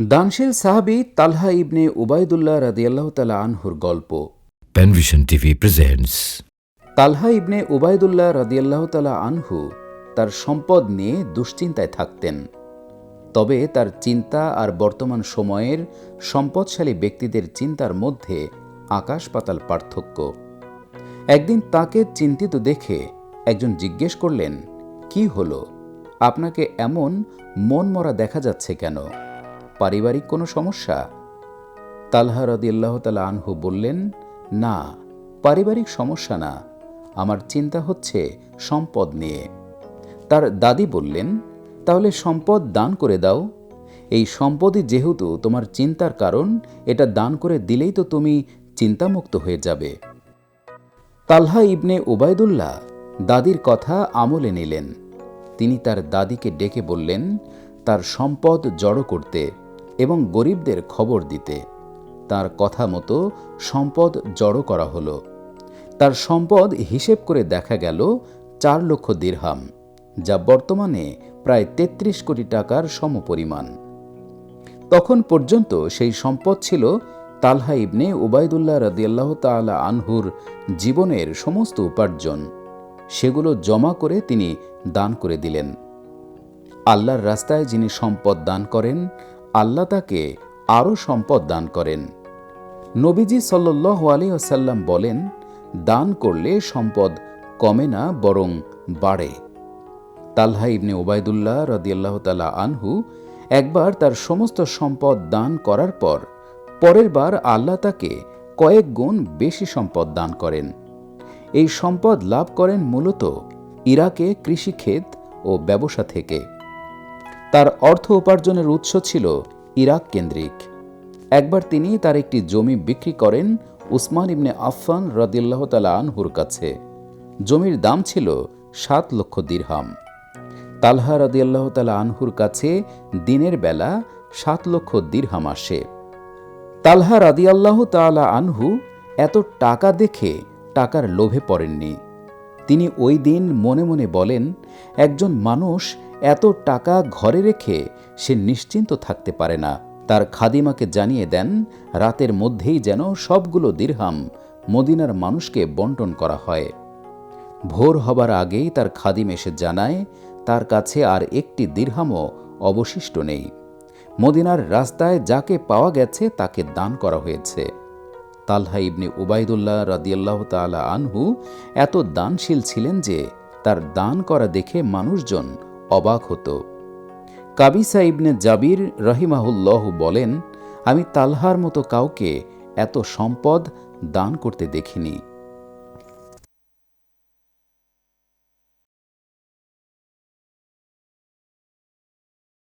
দানশীল সাহাবি তালহা ইবনে উবায়দুল্লাহ রাদিয়াল্লাহ তালা আনহুর গল্প। Penvision TV presents Talha ibn Ubaydullah রাদিয়াল্লাহ তালা আনহু তার সম্পদ নিয়ে দুশ্চিন্তায় থাকতেন। তবে তার চিন্তা আর বর্তমান সময়ের সম্পদশালী ব্যক্তিদের চিন্তার মধ্যে আকাশ পাতাল পার্থক্য। একদিন তাকে চিন্তিত দেখে একজন জিজ্ঞেস করলেন কি হলো? আপনাকে এমন মন মরা দেখা যাচ্ছে কেন? পারিবারিক কোনো সমস্যা? তালহা রদিয়াল্লাহ তালা আনহু বললেন, না, পারিবারিক সমস্যা না। আমার চিন্তা হচ্ছে সম্পদ নিয়ে। তার দাদি বললেন, তাহলে সম্পদ দান করে দাও। এই সম্পদই যেহেতু তোমার চিন্তার কারণ, এটা দান করে দিলেই তো তুমি চিন্তামুক্ত হয়ে যাবে। তালহা ইবনে ওবায়দুল্লাহ দাদির কথা আমলে নিলেন। তিনি তার দাদিকে ডেকে বললেন, তার সম্পদ জড়ো করতে। এবং গরিবদের খবর দিতে। তার কথা মতো সম্পদ জড়ো করা হলো। তার সম্পদ হিসেব করে দেখা গেল চার লক্ষ দিরহাম, যা বর্তমানে প্রায় ৩৩ কোটি টাকার সমপরিমাণ। তখন পর্যন্ত সেই সম্পদ ছিল তালহা ইবনে উবায়দুল্লাহ রদিয়াল্লাহ তালা আনহুর জীবনের সমস্ত উপার্জন। সেগুলো জমা করে তিনি দান করে দিলেন। আল্লাহর রাস্তায় যিনি সম্পদ দান করেন আল্লাহ তাকে আরও সম্পদ দান করেন। নবীজি সাল্লাহ আলী আসাল্লাম বলেন, দান করলে সম্পদ কমে না, বরং বাড়ে। তালহা ইবনে ওবায়দুল্লাহ রদিয়াল্লাহ তালা আনহু একবার তার সমস্ত সম্পদ দান করার পর, পরের বার আল্লাহ তাকে কয়েক গুণ বেশি সম্পদ দান করেন। এই সম্পদ লাভ করেন মূলত ইরাকে কৃষিক্ষেত ও ব্যবসা থেকে। তার অর্থ উপার্জনের উৎস ছিল ইরাক কেন্দ্রিক। একবার তিনি তার একটি জমি বিক্রি করেন উসমান ইবনে আফফান রদিল্লাহ তালা আনহুর কাছে। জমির দাম ছিল সাত লক্ষ দিরহাম। তালহা রদিয়াল্লাহ তালা আনহুর কাছে দিনের বেলা সাত লক্ষ দিরহাম আসে। তালহা রাদিয়াল্লাহ তালা আনহু এত টাকা দেখে টাকার লোভে পড়েননি। তিনি ওই দিন মনে মনে বলেন, একজন মানুষ এত টাকা ঘরে রেখে সে নিশ্চিন্ত থাকতে পারে না। তার খাদিমাকে জানিয়ে দেন, রাতের মধ্যেই যেন সবগুলো দিরহাম মদিনার মানুষকে বন্টন করা হয়। ভোর হবার আগেই তার খাদিম এসে জানায়, তার কাছে আর একটি দিরহামও অবশিষ্ট নেই। মদিনার রাস্তায় যাকে পাওয়া গেছে তাকে দান করা হয়েছে। তালহা ইবনে উবাইদুল্লাহ রাদিয়াল্লাহ তালা আনহু এত দানশীল ছিলেন যে তার দান করা দেখে মানুষজন অবাক হতো। কাবি ইবনে জাবির রহিমাহুল্লহ বলেন, আমি তালহার মতো কাউকে এত সম্পদ দান করতে দেখিনি।